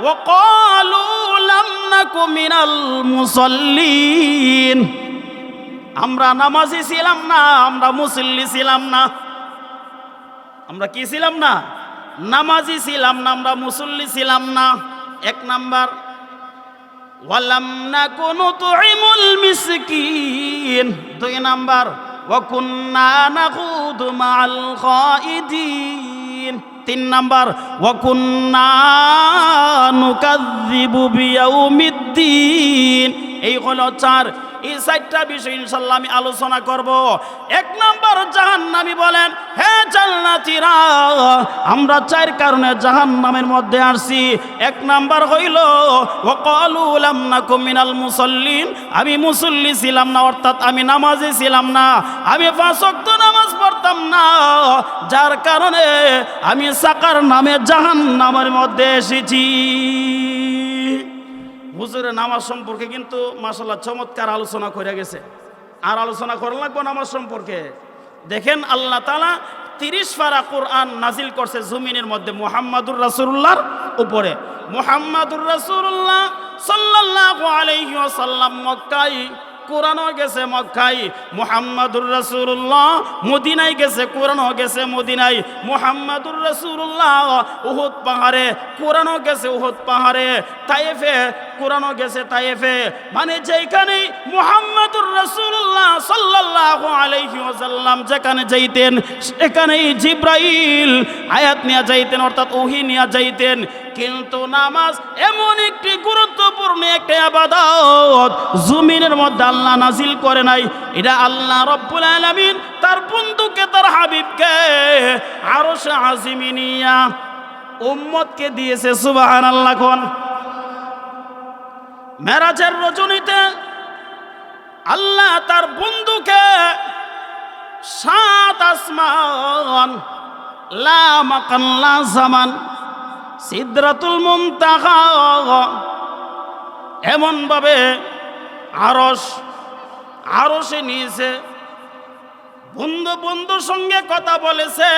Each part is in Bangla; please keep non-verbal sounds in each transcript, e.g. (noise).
وقالوا لم نك من المصلين আমরা নামাজি ছিলাম না আমরা মুসল্লি ছিলাম না আমরা কি ছিলাম না নামাজি ছিলাম না আমরা মুসল্লি ছিলাম না এক নাম্বার ওয়ালাম নাকুনু তুইমুল মিসকিন দুই নাম্বার ওয়া কুন্না নাখুদু মাআল খাইদিন তিন নাম্বার ওয়া কুন্না নুকাযযিবু বিয়াউমিদ্দিন। এই হলো চার। এই চারটা বিষয় ইনশাল্লাহ আমি আলোচনা করব। এক নম্বর, জাহান্নামী বলেন, হে জান্নাতীরা, আমরা চার কারণে জাহান্নামের মধ্যে আসছি। এক নাম্বার হইল, ওয়াকালু লাম নাকুম মিনাল মুসাল্লিন। আমি মুসল্লি ছিলাম না, অর্থাৎ আমি নামাজে ছিলাম না। আমি পাঁচ পড়তাম না। যার কারণে আমি সাকার নামে জাহান নামের মধ্যে এসেছি। হুজুরের নামাজ সম্পর্কে কিন্তু মাসাল্লাহ চমৎকার আলোচনা করে গেছে। আর আলোচনা করা লাগবো নামাজ সম্পর্কে। দেখেন আল্লাহ তালা তিরিশ ফারা কোরআন নাজিল করছে জমিনের মধ্যে মোহাম্মদুর রাসুল্লাহর উপরে। মোহাম্মদুর রাসুল্লাহ সাল্লাহ আলাইহি মক্কাই কোরআনও গেছে মক্কাই মোহাম্মদুর রসুল্লাহ মদিনাই গেছে, কোরআনও গেছে মদিনাই মোহাম্মদুর রসুল্লাহ উহুদ পাহাড়ে, কোরআনও গেছে উহুদ পাহাড়ে, তাইফে, কোরআনও গেছে তাইফে মানে যেখানে এমন একটি গুরুত্বপূর্ণ আল্লাহ নাজিল করে নাই। এটা আল্লাহ রব্বুল আলামিন তার বন্ধুকে, তার হাবিবকে আরও সে উম্মতকে দিয়েছে সুবাহান আল্লাহ কোন। মেরাজের রজনীতে আল্লাহ তার বন্ধুকে সাত আসমান, লা মাকান লা জামান, সিদ্রাতুল মুনতাহা এমন ভাবে আরস আরসে নিয়েছে। বন্ধু বন্ধুর সঙ্গে কথা বলেছে,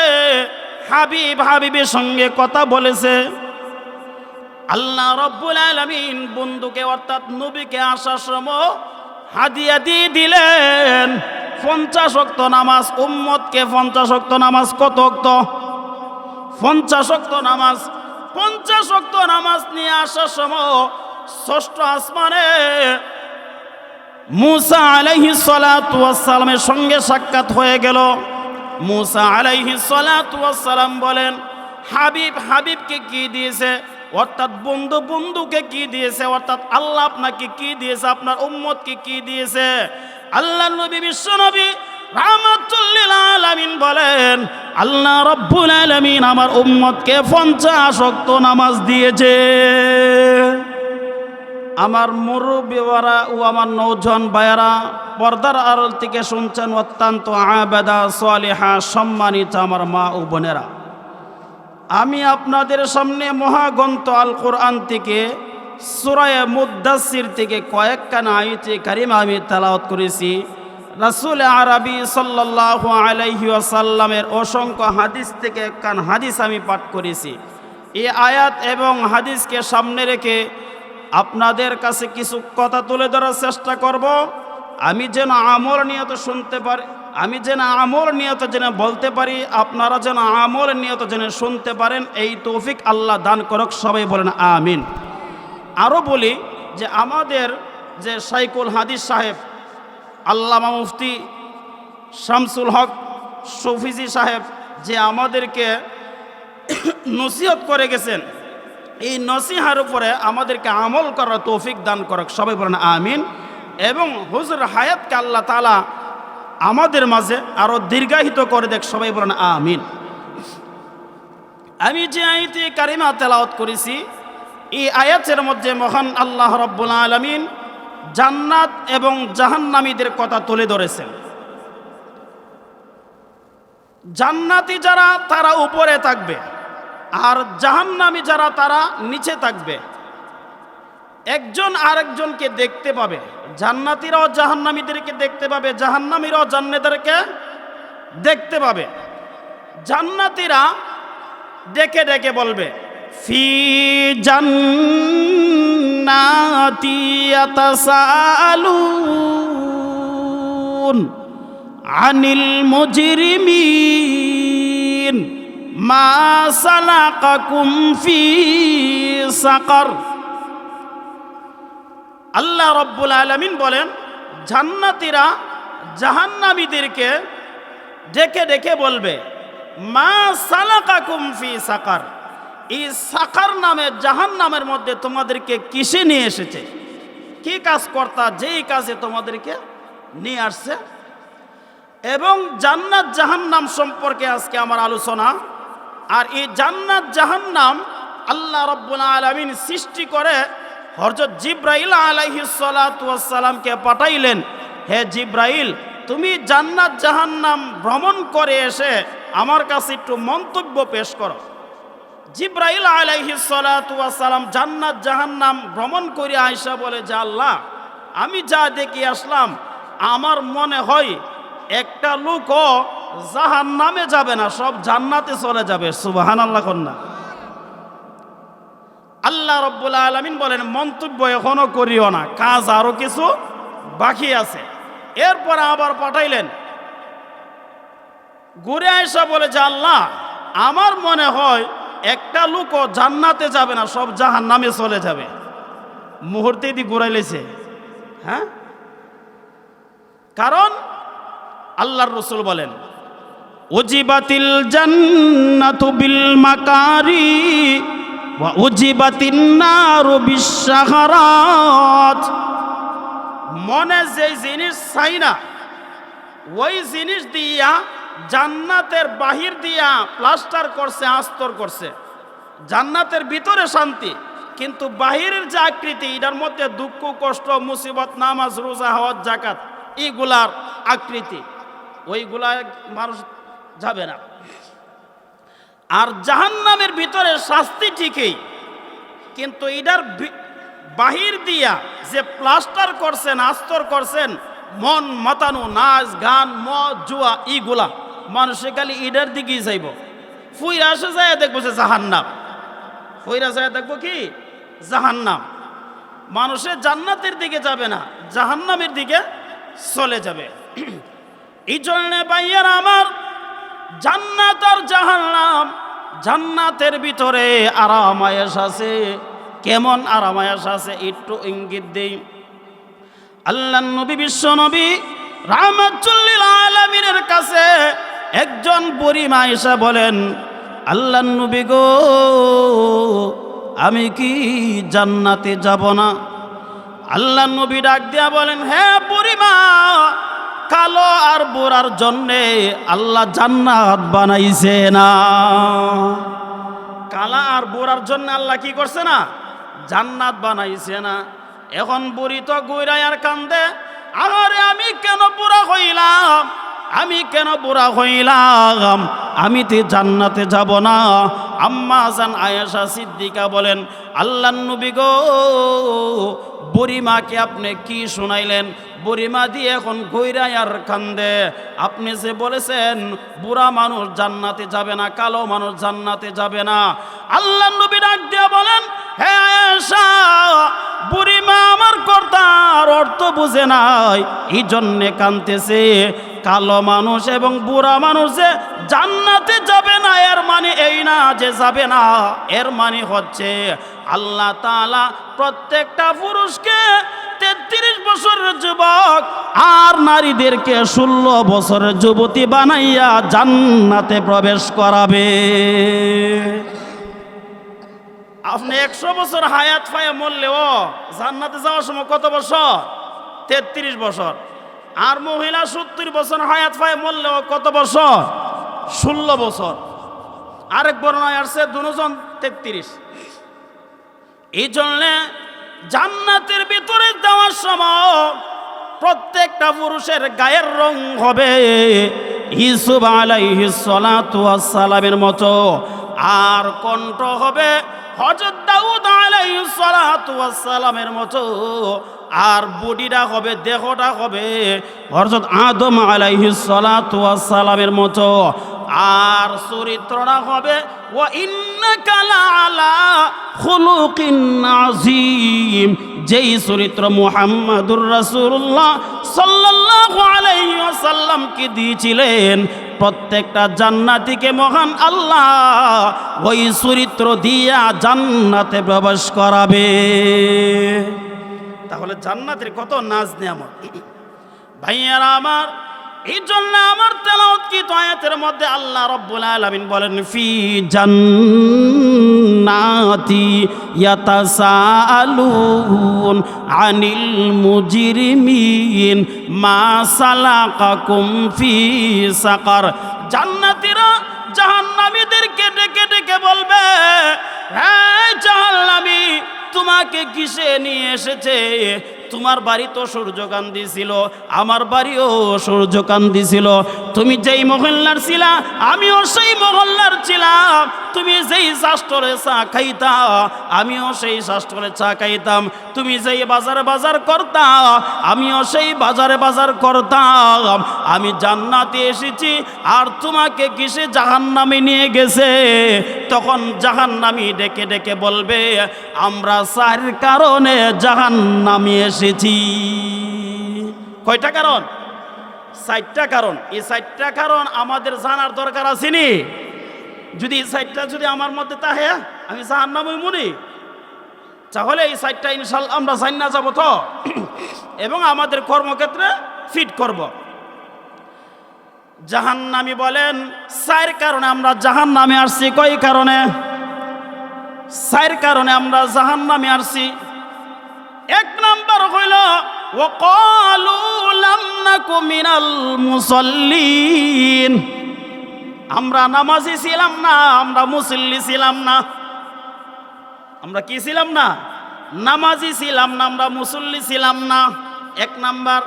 হাবিব হাবিবের সঙ্গে কথা বলেছে। আল্লাহ রব্বুল আলমিন বন্ধুকে অর্থাৎ নবীকে আসার সময় হাদিয়া দিয়ে দিলেন, পঞ্চাশ অক্ত নামাজ, উম্মতকে পঞ্চাশ অক্ত নামাজ কত অক্ত পঞ্চাশ অক্ত নামাজ, পঞ্চাশ অক্ত নামাজ নিয়ে আসার সময় ষষ্ঠ আসমানে মুসা আলাইহি সালামের সঙ্গে সাক্ষাৎ হয়ে গেল। মুসা আলাইহি সালাম বলেন, হাবিব, হাবিবকে কি দিয়েছে? অর্থাৎ বন্ধু বন্ধুকে কি দিয়েছে? অর্থাৎ আল্লাহ আপনাকে কি দিয়েছে? আপনার উম্মতকে কি দিয়েছে? আল্লাহ নবী, বিশ্ব নবী রাহমাতুল্লিল আলামিন বলেন, আল্লাহ রব্বুল আলামিন আমার উম্মতকে পঞ্চাশ ওয়াক্ত নামাজ দিয়েছে। আমার মুরব্বীরা ও আমার নৌজন বায়ারা পর্দার আড়াল থেকে শুনছেন অত্যন্ত আবেদা, সালেহা, সম্মানিত আমার মা ও বোনেরা। আমি আপনাদের সামনে মহাগ্রন্থ আল কোরআন থেকে সুরায় মুদাসির থেকে কয়েকখানা আইতে কারিমা আমি তালাওয়াত করেছি। রাসুল আরবি সাল্লাহ আলাইহি আসাল্লামের অসংখ্য হাদিস থেকে একখান হাদিস আমি পাঠ করেছি। এই আয়াত এবং হাদিসকে সামনে রেখে আপনাদের কাছে কিছু কথা তুলে ধরার চেষ্টা করব। আমি যেন আমল নিয়ত শুনতে পারি, আমি যেন আমল নিয়ত যেন বলতে পারি, আপনারা যেন আমল নিয়ত যেন শুনতে পারেন, এই তৌফিক আল্লাহ দান করক, সবাই বলেন আমিন। আরও বলি যে আমাদের যে সাইকুল হাদিস সাহেব, আল্লামা মুফতি শামসুল হক সফিজি সাহেব, যে আমাদেরকে নসিহত করে গেছেন, এই নসিহার উপরে আমাদেরকে আমল করার তৌফিক দান করক, সবাই বলেন আমিন। এবং হুজুর হায়াতকে আল্লাহ তালা আমাদের মাঝে আরও দীর্ঘায়িত করে দেখ, সবাই বলেন আমিন। আমি যে আইতে কারিমা তেলাওয়াত করেছি, এই আয়াতের মধ্যে মহান আল্লাহ রব্বুল আলমিন জান্নাত এবং জাহান্নামীদের কথা তুলে ধরেছেন। জান্নাতি যারা তারা উপরে থাকবে, আর জাহান্নামী যারা তারা নিচে থাকবে। একজন আরেকজনকে দেখতে পাবে। জান্নাতিরাও জাহান্নামীদেরকে দেখতে পাবে, জাহান্নামীরাও জান্নাতেরকে দেখতে পাবে। জান্নাতিরা ডেকে ডেকে বলবে, ফি জান্নাতি ইয়াতাসালুন আনিল মুজরিমিন মা সালাকাকুম ফি সাকার। আল্লাহ রব্বুল আলমিন বলেন, জান্নাতিরা জাহান্নামীদেরকে ডেকে ডেকে বলবে, মা সালাকা কুমফি সাকার। এই সাকার নামে জাহান নামের মধ্যে তোমাদেরকে কিসে নিয়ে এসেছে? কি কাজ কর্তা যেই কাজে তোমাদেরকে নিয়ে আসছে? এবং জান্নাত জাহান্নাম সম্পর্কে আজকে আমার আলোচনা, আর এই জান্নাত জাহান্নাম আল্লাহ রব্বুল আলমিন সৃষ্টি করে হরজত জিব্রাইল আলাইহিসালামকে পাঠাইলেন, হে জিব্রাইল, তুমি জান্নাত জাহান্নাম ভ্রমণ করে এসে আমার কাছে একটু মন্তব্য পেশ করো। জিব্রাইল আলাইহিসালাম জান্নাত জাহান্নাম ভ্রমণ করে আয়সা বলে যে আল্লাহ, আমি যা দেখি আসলাম, আমার মনে হয় একটা লোকও জাহান নামে যাবে না, সব জান্নাতে চলে যাবে। সুবাহান আল্লাহ কন্যা আল্লাহ রব্বুল আলমিন বলেন, মন্তব্য এখনও করিও না, কাজ আরও কিছু বাকি আছে। এরপরে আবার পাঠাইলেন। ঘুরে আয়সা বলে যে, আল্লাহ, আমার মনে হয় একটা লোকও জান্নাতে যাবে না, সব জাহান নামে চলে যাবে। মুহূর্তে দি ঘুরাইলেছে হ্যাঁ? কারণ আল্লাহর রসুল বলেন, উজিবাতিল জান্নাতু বিল মাকারি মনে যে জিনিস চাই না, ওই জিনিস দিয়া জান্নাতের বাহির দিয়া প্লাস্টার করছে, আস্তর করছে। জান্নাতের ভিতরে শান্তি, কিন্তু বাহিরের যে আকৃতি, এটার মধ্যে দুঃখ, কষ্ট, মুসিবত, নামাজ, রোজা হওয়ার জাকাত এইগুলার আকৃতি। ওইগুলা মানুষ যাবে না। আর জাহান্নামের ভিতরে শাস্তি ঠিকই, কিন্তু এটার বাহির দিয়া যে প্লাস্টার করছেন, আস্তর করছেন, মন মাতানো, নাচ, গান, মদ, জুয়া ইগুলা মানুষে খালি ইডার দিকেই যাইব। ফুইরা আসে যায় দেখব যে জাহান্নাম। ফুইরা যায় দেখব কি? জাহান্নাম। মানুষে জান্নাতের দিকে যাবে না, জাহান্নামের দিকে চলে যাবে। (clears throat) এই জন্যে ভাইয়ার আমার জান্নাত আর জাহান্নাম, জান্নাতের ভিতরে আরামায়াস আছে। কেমন আরামায়াস আছে একটু ইঙ্গিত দেই। আল্লাহ নবী, বিশ্ব নবী রাহমাতুল্লিল আলামিনের কাছে একজন বুড়িমা এসে বলেন, আল্লাহ নবী গো, আমি কি জান্নাতে যাব না? আল্লাহ নবী ডাক দিয়া বলেন হ্যাঁ বুড়িমা কালো আর বোরার জন্যে আল্লাহ জান্নাত বানাইছে না। কালা আর বোরার জন্য আল্লাহ কি করছে না? জান্নাত বানাইছে না। এখন বুড়ি তো গুইরাই আর কান্দে আরে আমি কেন বুড়া হইলাম? আমি কেন বুড়া হইলাম? আমি তো জান্নাতে যাব না। আম্মা জান আয়েশা সিদ্দিকা বলেন আল্লাহ নবী গো বুড়িমাকে আপনি কি শুনাইলেন? বুড়িমা দিয়ে এখন গৈরাই আর কান্দে। আপনি যে বলেছেন, বুড়া মানুষ জান্নাতে যাবে না, কালো মানুষ জান্নাতে যাবে না। আল্লাহ নবী ডাক দিয়ে বলেন হ্যাঁ বুড়িমা আমার কর্তার অর্থ বুঝে নাই এই জন্যে কানতেছে কালো মানুষ এবং বুড়া মানুষ জান্নাতে যাবে না, এর মানে এই না যে যাবে না। এর মানে হচ্ছে আল্লাহ তাআলা প্রত্যেকটা পুরুষকে তেত্রিশ বছরের যুবক আর নারীদেরকে ষোলো বছরের যুবতী বানাইয়া জান্নাতে প্রবেশ করাবে। আপনি একশো বছর হায়াত ফায়া মরলেও জান্নাতে যাওয়ার সময় কত বছর? তেত্রিশ বছর। আর মহিলা সত্তর বছর, হায়াত ফায়া মরলেও কত বছর? ষোলো বছর। আরেক বর্ণায় আসছে দুজন তেত্রিশ। এই জন্যে জান্নাতের ভিতরে যাওয়ার সময় প্রত্যেকটা পুরুষের গায়ের রং হবে ইসুব ওয়াস সালামের মতো। আর কণ্ঠ হবে হজরত দাউদ ওয়াস সালামের মতো। আর বডিটা হবে, দেহটা হবে হজরত আদম ওয়াস সালামের মতো। আর চরিত্রটা হবে ও ইন্নাকালা খুলুকিন আজিম যেই চরিত্র মুহাম্মাদুর রাসূলুল্লাহ সাল্লাল্লাহু আলাইহি ওয়াসাল্লামকে দিয়েছিলেন, প্রত্যেকটা জান্নাতিকে মহান আল্লাহ ওই চরিত্র দিয়া জান্নাতে প্রবেশ করাবে। তাহলে জান্নাতের কত নাজ নিয়ামত? ভাইয়ারা আমার, এই জন্য আমার তেলাওত কি? আয়াতের মধ্যে আল্লাহ রব্বুল আলামিন বলেন, ফি জান্নাতি ইয়াতাসালুন আনিল মুজরিমিন মা সালাকাকুম ফি সাকার। জান্নাতীরা জাহান্নামীদেরকে ডেকে ডেকে বলবে হ্যাঁ জাহান্নামী তোমাকে কিসে নিয়ে এসেছে? তোমার বাড়ি তো সূর্যকান্তি ছিল, আমার বাড়িও সূর্যকান্তি ছিল। তুমি যেই মহল্লার ছিলা, আমিও সেই মহল্লার ছিলাম। তুমি যেই শাস্ত্রে চা খাইতা, আমিও সেই শাস্ত্রে চা খাইতাম। তুমি যেই বাজারে বাজার করতা, আমিও সেই বাজারে বাজার করতাম। আমি জান্নাতে এসেছি আর তোমাকে কিসে জাহান্নামে নিয়ে গেছে? তখন জাহান্নামি ডেকে ডেকে বলবে, আমরা চার কারণে জাহান্নামে এসেছি। কয়টা কারণ? চারটা কারণ। এই চারটা কারণ আমাদের জানার দরকার আছেনি যদি এই সাইডটা যদি আমার মধ্যে তাহে, আমি জাহার নাম মনি তাহলে এই সাইডটা ইনশাল আমরা জান্না যাব তো। (clears throat) এবং আমাদের কর্মক্ষেত্রে ফিট করব। জাহান্নামি বলেন সাইর কারণে আমরা জাহান নামে আসছি। কই কারণে? সাইর কারণে আমরা জাহান নামে আসছি। এক নাম্বার হইল ও কলু লাম মিনাল মুসল্লিন। আমরা নামাজি ছিলাম না, আমরা মুসল্লি ছিলাম না। আমরা কি ছিলাম না? নামাজি ছিলাম না, আমরা মুসল্লি ছিলাম না। এক নাম্বার,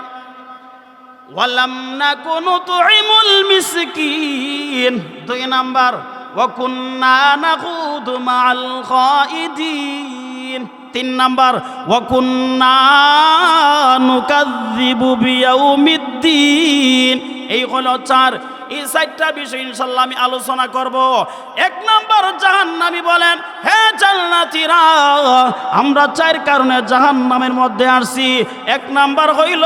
ওয়ালাম না কোনো তুইমুল মিসকিন। দুই নাম্বার ওয়াকুন্না নাখুদু মাআল খাইদিন। তিন নাম্বার ওয়াকুন্না নুকাযযিবু বিয়াউমিদ্দিন। এই হলো চার এই চারটা বিষয় ইনশাল্লাহ আমি আলোচনা করব। এক নম্বর, জাহান্নামী বলেন, হে জান্নাতীরা, আমরা চার কারণে জাহান্নামের মধ্যে আসছি। এক নাম্বার হইল,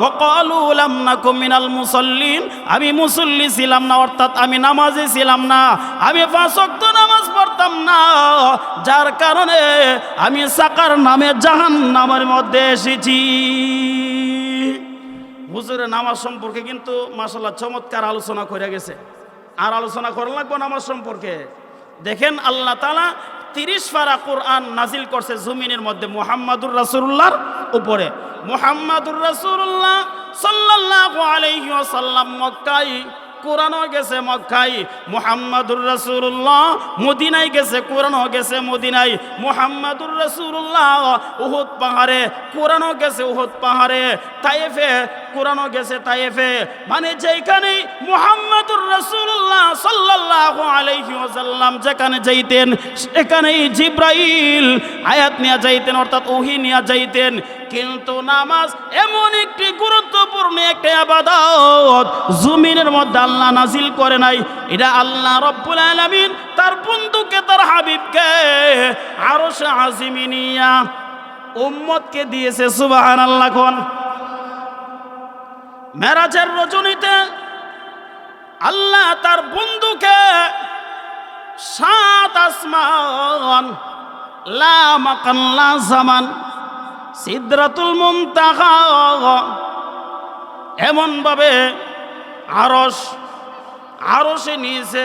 ওয়াকালু লাম নাকুম মিনাল মুসাল্লিন আমি মুসল্লি ছিলাম না, অর্থাৎ আমি নামাজি ছিলাম না। আমি পাঁচ ওয়াক্ত নামাজ পড়তাম না। যার কারণে আমি সাকার নামে জাহান্নামের মধ্যে এসেছি। হুজুরের নামাজ সম্পর্কে কিন্তু মাসাল্লাহ চমৎকার আলোচনা করে গেছে। আর আলোচনা করা লাগবো নামাজ সম্পর্কে। দেখেন আল্লাহ তালা তিরিশ ফারা কোরআন নাজিল করছে জমিনের মধ্যে মোহাম্মদুর রাসুল্লাহর উপরে। মোহাম্মদুর রাসুল্লাহ সাল্লাহ আলহি সাল্লাম মক্কাই কোরআনও গেছে মক্কাই মোহাম্মদুর রাসূলুল্লাহ মদিনায় গেছে, কোরআনও গেছে মদিনাই মোহাম্মদুর রাসূলুল্লাহ উহুদ পাহাড়ে, কোরআনও গেছে উহুদ পাহাড়ে। তাইফে কোরআনও গেছে তাইফে। মানে যেখানে মোহাম্মদুর রাসূলুল্লাহ সাল্লাল্লাহু আলাইহি ওয়াসাল্লাম যেখানে যাইতেন, সেখানেই জিব্রাইল আয়াত নিয়ে যাইতেন, অর্থাৎ ওহি নিয়ে যাইতেন। কিন্তু নামাজ এমন একটি গুরুত্বপূর্ণ একটা আবাদত, জমিনের মধ্যে আল্লাহ নাজিল করে নাই। এটা আল্লাহ রব্বুল আলামিন তার বন্ধুকে, তার হাবিবকে আরও সে আজিমিনিয়া উম্মতকে দিয়েছে সুবাহান আল্লাহ কোন। মেরাজের রজনীতে আল্লাহ তার বন্ধুকে সাত আসমান, লা মাকান, লা জামান, সিদ্রাতুল মুনতাহা। এমন ভাবে আরস আরসে নিয়েছে।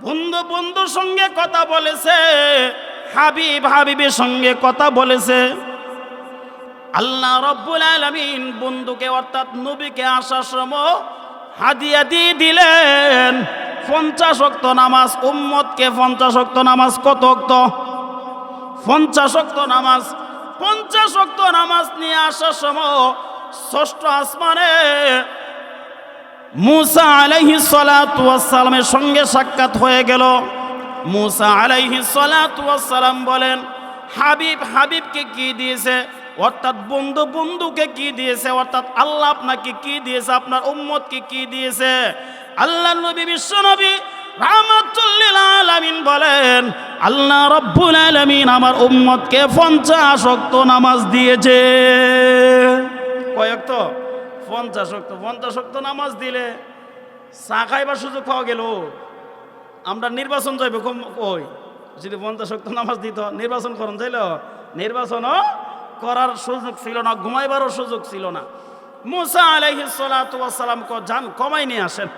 বন্ধু বন্ধুর সঙ্গে কথা বলেছে, হাবিব হাবিবের সঙ্গে কথা বলেছে। আল্লাহ রব্বুল আলমিন বন্ধুকে অর্থাৎ নবীকে আসার সময় হাদিয়া দিয়ে দিলেন, পঞ্চাশ অক্ত নামাজ, উম্মতকে পঞ্চাশ অক্ত নামাজ কত অক্ত পঞ্চাশ অক্ত নামাজ, পঞ্চাশ অক্ত নামাজ নিয়ে আসার সময় ষষ্ঠ আসমানে মুসা আলাইহি সালামের সঙ্গে সাক্ষাৎ হয়ে গেল। মুসা আলাইহি সালাম বলেন, হাবিব, হাবিবকে কি দিয়েছে? অর্থাৎ বন্ধু বন্ধুকে কি দিয়েছে? অর্থাৎ আল্লাহ আপনাকে কি দিয়েছে? আপনার উম্মতকে কি দিয়েছে? আল্লাহ নবী, বিশ্ব নবী রাহমাতুল্লিল আলামিন বলেন, আল্লাহ রব্বুল আলামিন আমার উম্মতকে পঞ্চাশ ওয়াক্ত নামাজ দিয়েছে। কয়েক তো? পঞ্চাশ ওয়াক্ত পঞ্চাশ ওয়াক্ত নামাজ দিলে চা খাইবার সুযোগ পাওয়া গেল। আমরা নির্বাচন যাইব কই? যদি পঞ্চাশ শক্ত নামাজ দিত, নির্বাচন করুন, যাইল? নির্বাচনও করার সুযোগ ছিল না, ঘুমাইবারও সুযোগ ছিল না। মুসা আলহি সালাম যান, কমাই নিয়ে আসেন।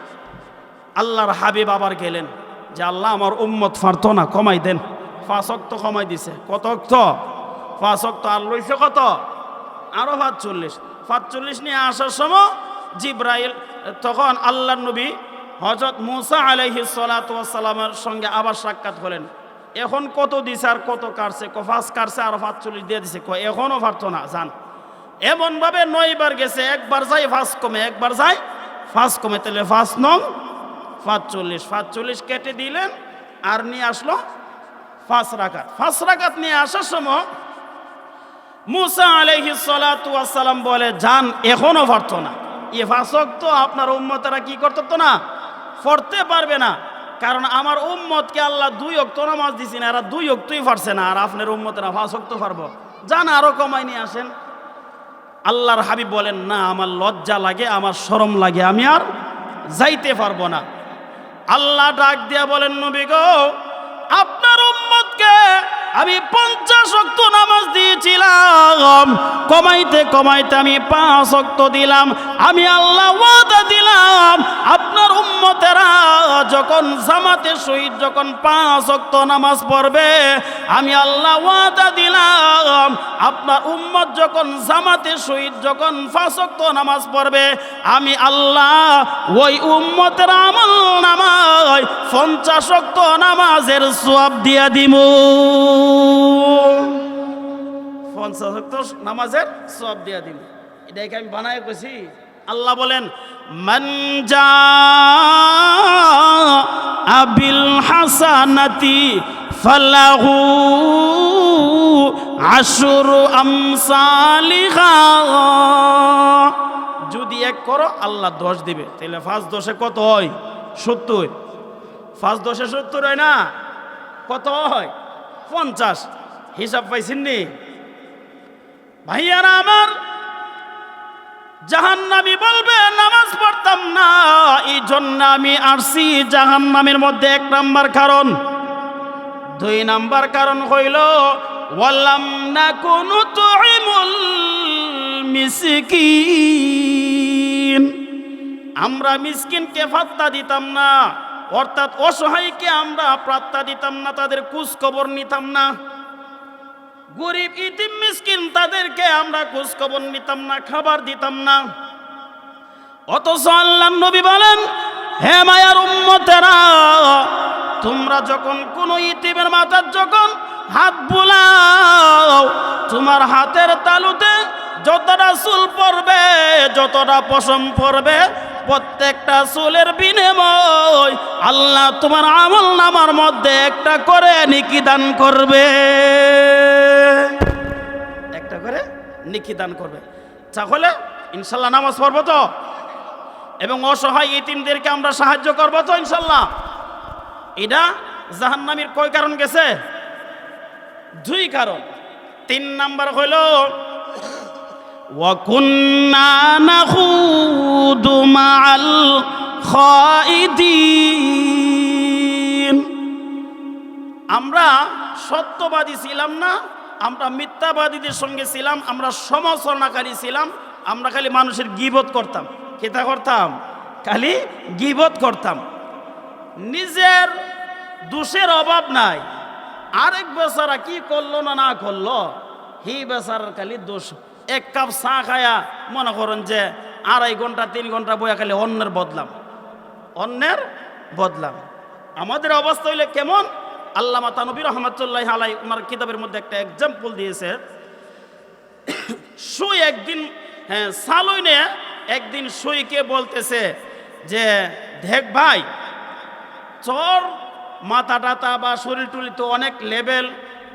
আল্লাহর হাবিব আবার গেলেন, যে আল্লাহ আমার উম্মত ফারতো না, কমাই দেন। অক্ত কমাই দিছে। কত অক্ত অক্ত আর লইছে কত? আরও পাঁচচল্লিশ পাঁচচল্লিশ নিয়ে আসার সময় জিব্রাইল, তখন আল্লাহ নবী হজরত মুসা আলহি সালামের সঙ্গে আবার সাক্ষাৎ হলেন। এখন কত দিছে আর কত কাটছে? ক ফাঁস কাটছে আর পাঁচচল্লিশ দিয়ে দিছে। এখনও পারতো না যান এমনভাবে নয়বার গেছে, একবার যাই ফাঁস কমে, একবার যাই ফাঁস কমে। তাহলে ফাঁস নং পাঁচচল্লিশ পাঁচচল্লিশ কেটে দিলেন আর নিয়ে আসলো ফাঁস রাকাত। ফাঁস রাকাত নিয়ে আসার সময় মুসা আলহি সালাম বলে যান এখনও পারতো না। এ ফাঁসক তো আপনার উম্মতেরা কি করতো না? পড়তে পারবে না। কারণ আমার উম্মতকে আল্লাহ দুই অক্ত নামাজ দিছি না এরা দুই অক্তই পারছে না, আর আপনার উম্মতেরা ফাঁসক তো পারব। যান আরও কমাই নিয়ে আসেন। আল্লাহর হাবিব বলেন, না, আমার লজ্জা লাগে, আমার শরম লাগে, আমি আর যাইতে পারব না। আল্লাহ ডাক দিয়া বলেন, নবী গো, আপনার উম্মতকে আমি পঞ্চাশ অক্ত নামাজ দিয়েছিলাম। কমাইতে কমাইতে আমি পাঁচ অক্ত দিলাম। আমি আল্লাহ ওয়াদা দিলাম উম্মতেরা যখন জামাতে শহীদ, যখন পাঁচ অক্ত নামাজ পড়বে, আমি আল্লাহ ওয়াদা দিলাম, আপনার উম্মত যখন জামাতে শহীদ, যখন পাঁচ অক্ত নামাজ পড়বে, আমি আল্লাহ ওই উম্মতের আমল নামায় পঞ্চাশ অক্ত নামাজের সোয়াব দিয়া দিমু। পঞ্চাশ অক্ত নামাজের সব দিয়া দিন এটাকে আমি বানায় কইছি? আল্লাহ বলেন মঞ্জা আবিল হাসানাতি ফালাহু আশুরু আমসালিহা। যদি এক করো, আল্লাহ দশ দিবে। তাহলে ফার্স্ট দশে কত হয়? সত্তর। ফার্স্ট দশে সত্তর হয় না? কত হয়? পঞ্চাশ। হিসাব পাইছেন নি? ভাইয়ারা আমার জাহান্নামি বলবে, নামাজ পড়তাম না। এই জন্য আমি আসছি জাহান্নামের মধ্যে এক নাম্বার কারণ। দুই নাম্বার কারণ হইল ওয়াল্লাম না কোনো তুইমুল মিসকিন। আমরা মিসকিনকে ফাত্তা দিতাম না, অর্থাৎ অসহায়কে আমরা প্রাত্তা দিতাম না, তাদের কুচ খবর নিতাম না। গরিব, ইতিম, মিসকিন, তাদেরকে আমরা খোঁজ নিতাম না, খাবার দিতাম না। অথচ আল্লাহ নবী বলেন, হে মায়ার উম্মতেরা, তোমরা যখন কোনো ইতিমের মাথার যখন হাত বুলাও, তোমার হাতের তালুতে যতটা চুল পড়বে, যতটা পশম পড়বে, প্রত্যেকটা চুলের বিনিময় আল্লাহ তোমার আমল নামার মধ্যে একটা করে নিকি দান করবে। করে নিকি দান করবে তাহলে ইনশাল্লাহ নামাজ পড়বো তো এবং অসহায় ইতিমদেরকে আমরা সাহায্য করবো তো ইনশাল্লাহ এটা জাহান্নামীর কয় কারণ গেছে দুই কারণ তিন নাম্বার হইল وكنا نخوض مع الخائدين আমরা সত্যবাদী ছিলাম না আমরা মিথ্যাবাদীদের সঙ্গে ছিলাম, আমরা সমালোচনাকারী ছিলাম, আমরা খালি মানুষের গিবত করতাম। কেতা করতাম? খালি গিবত করতাম। নিজের দোষের অভাব নাই। আরেক বেচারা কি করল না না করল? হি বেচারার খালি দোষ। এক কাপ চা খায়া মনে করেন যে আড়াই ঘণ্টা, তিন ঘণ্টা বইয়া খালি অন্যের বদলাম। অন্যের বদলাম। আমাদের অবস্থা হইলে কেমন? আল্লামা তানবির রহমতুল্লাহ আলাই ওনার কিতাবের মধ্যে একটা এক্সাম্পল দিয়েছে। সুই একদিন হ্যাঁ সালুইনে একদিন সুইকে বলতেছে যে, দেখ ভাই চর মাথা টাতা বা শরীর টুলি তো অনেক লেভেল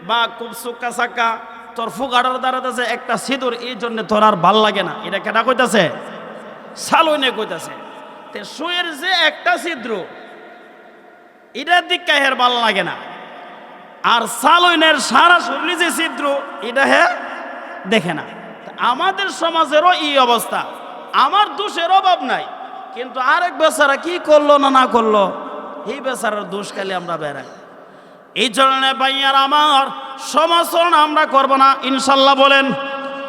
বা খুব সুক্কা সাক্কা। তোর ফুগাটার দাঁড়াতেছে একটা সিঁদুর, এই জন্য তোর আর ভালো লাগে না। এটা কেটা কইতাছে? সালইনে কইতাছে। তো শুয়ের যে একটা ছিদ্র এটার দিক হের ভালো লাগে না। আর সালইনের সারা শরীরে যে ছিদ্র, এটা হে দেখে না। আমাদের সমাজেরও এই অবস্থা। আমার দোষের অভাব নাই। কিন্তু আরেক বেচারা কি করল না না করল, এই বেচারার দোষ খালি আমরা বেড়াই। এই জন্য ভাইয়ার আমার সমাচরণ আমরা করব না, ইনশাল্লাহ বলেন।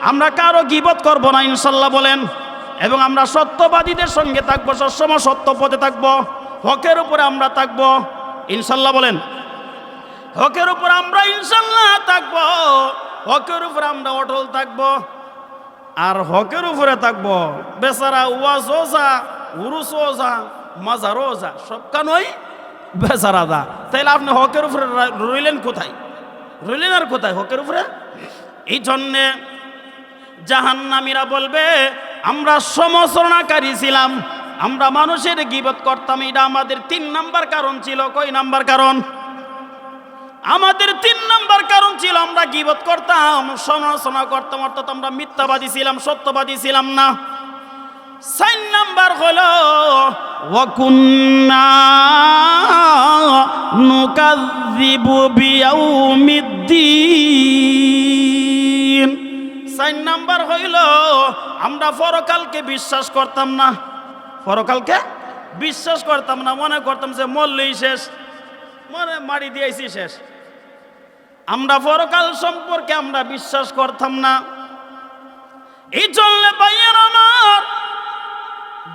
আমরা কারও গিবত করব না, ইনশাল্লাহ বলেন। এবং আমরা সত্যবাদীদের সঙ্গে থাকব, সবসময় সত্য পথে থাকব। হকের উপরে আমরা থাকব। ইনশাল্লাহ বলেন। হকের উপর আমরা ইনশাল্লাহ থাকব, হকের উপর আমরা অটল থাকব, আর হকের উপরে থাকব। বেচারা ওয়াজ ওজা উরুস ওজা মাজার ওজা সব কানই বেচারা দা। তাইলে আপনি হকের উপরে রইলেন কোথায়? রইলেন আর কোথায় হকের উপরে? এই জন্যে জাহান্নামীরা বলবে, আমরা সমসরণাকারী ছিলাম। আমরা মানুষের গিবত করতাম, এটা আমাদের তিন নাম্বার কারণ ছিল। কই নাম্বার কারণ? আমাদের তিন নাম্বার কারণ ছিল, আমরা গিবত করতাম সমালোচনা করতাম, অর্থাৎ আমরা মিথ্যাবাদী ছিলাম, সত্যবাদী ছিলাম না। সাইন নাম্বার হলো সাইন নাম্বার হইল, আমরা পরকালকে বিশ্বাস করতাম না। পরকালকে বিশ্বাস করতাম না, মনে করতাম যে মরলেই শেষ। মনে মারি দিয়েছি শেষ। আমরা পরকাল সম্পর্কে আমরা বিশ্বাস করতাম না। এই চললে ভাইয়ের আমার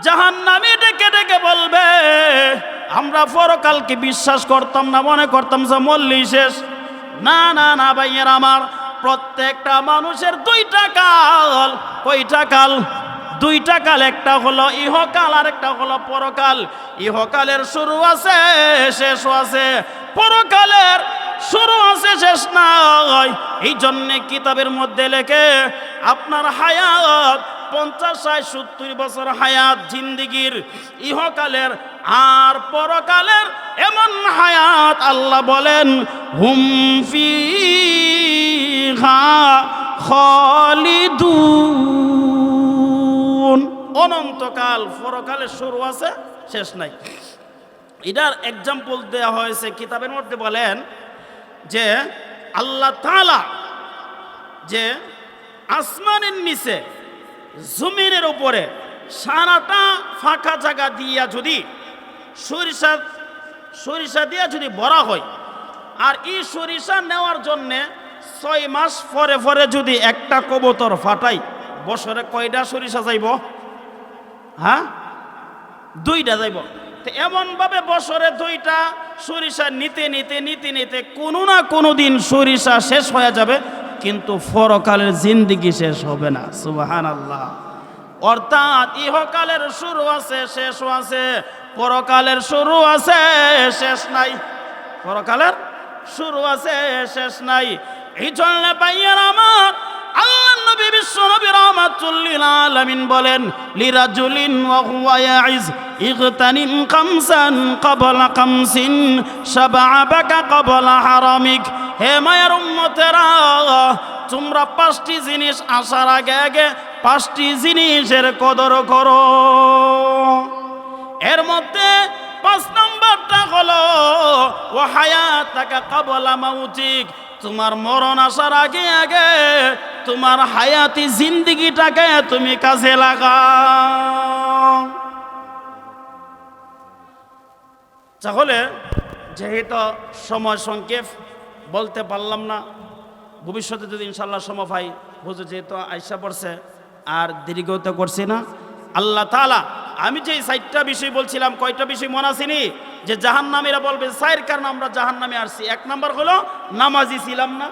জাহান নামে ডেকে ডেকে বলবে, আমরা পরকালকে বিশ্বাস করতাম না, মনে করতাম যে মল্লি শেষ। না না না ভাইয়ের আমার, প্রত্যেকটা মানুষের দুইটা কাল, কয়টা কাল? দুইটা কাল, একটা হলো ইহকাল আর একটা হলো পরকাল। ইহকালের শুরু আছে শেষও আছে। পরকালের শুরু আছে, শেষ নাই। এই জন্যে কিতাবের মধ্যে লেখে, আপনার হায়াত, পঞ্চাশ, ষাট, সত্তর বছর হায়াত জিন্দিগির ইহকালের আর পরকালের এমন হায়াত আল্লাহ বলেন, হুম ফি খালিদুন। অনন্তকাল, পরকালের শুরু আছে, শেষ নাই। এটার এক্সাম্পল দেওয়া হয়েছে, কিতাবের মধ্যে বলেন যে আল্লাহ তাআলা যে আসমানের নিচে জমিনের উপরে সারাটা ফাঁকা জায়গা দিয়া যদি সরিষা সরিষা দিয়া যদি ভরা হয়, আর এই সরিষা নেওয়ার জন্যে ছয় মাস পরে পরে যদি একটা কবুতর ফাটাই, বছরে কয়টা সরিষা যাইব? হ্যাঁ? দুইটা যাইব। তো এমনভাবে বছরে দুইটা সরিষা নিতে নিতে নিতে নিতে কোনো না কোনো দিন সরিষা শেষ হয়ে যাবে, কিন্তু পরকালের জিন্দিগি শেষ হবে না। সুবাহান আল্লাহ অর্থাৎ ইহকালের শুরু আছে শেষ আছে, পরকালের শুরু আছে, শেষ নাই। পরকালের শুরু আছে, শেষ নাই। এই জন্য পাইয়ের আমার, আল্লাহ নবী বিশ্ব আলামিন বলেন, লিরাজুলিন ওয়া হুয়া ইয়াইজ ইগতানিম খামসান ক্বাবলা খামসিন শাবাআবাকা ক্বাবলা হারামিক। হে মায়ের উম্মতেরা, তোমরা পাঁচটি জিনিস আসার আগে আগে পাঁচটি জিনিসের কদর করো। এর মধ্যে পাঁচ নম্বরটা হলো ও হায়াত টাকা কাবলা মাউতিক। তোমার মরণ আসার আগে আগে তোমার হায়াতি জিন্দিগিটাকে তুমি কাজে লাগাও। তাহলে যেহেতু সময় সংক্ষেপ, বলতে পারলাম না, ভবিষ্যতে যদি ইনশাল্লাহ সময় পাই বুঝে যেহেতু আইসা পড়ছে আর দীর্ঘত করছি না, আল্লাহ তালা আমি যে সাইটটা বিষয় বলছিলাম, কয়টা বিষয় মনে আসেনি যে জাহান নামীরা বলবে, সাইর কারণ আমরা জাহান নামে আসছি। এক নাম্বার হলো নামাজি ছিলাম না।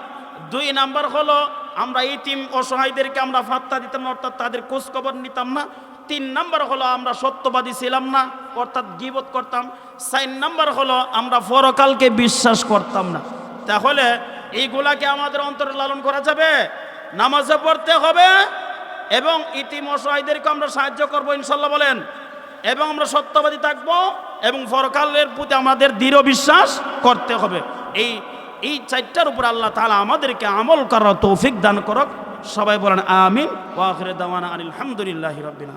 দুই নাম্বার হলো আমরা ইতিম অসহায়দেরকে আমরা ফাত্তা দিতাম না, অর্থাৎ তাদের খোঁজ খবর নিতাম না। তিন নাম্বার হলো আমরা সত্যবাদী ছিলাম না, অর্থাৎ গিবত করতাম। চার নাম্বার হলো আমরা পরকালকে বিশ্বাস করতাম না। তাহলে এইগুলাকে আমাদের অন্তরে লালন করা যাবে? নামাজে পড়তে হবে এবং ইতিম অসহায়দেরকে আমরা সাহায্য করব, ইনশাল্লাহ বলেন। এবং আমরা সত্যবাদী থাকব। এবং ফরকালের প্রতি আমাদের দৃঢ় বিশ্বাস করতে হবে। এই এই চারটার উপর আল্লাহ তালা আমাদেরকে আমল করার তৌফিক দান করক। সবাই বলেন, আমিন। ওয়াখির দাওয়ানা আলহামদুলিল্লাহ রবিন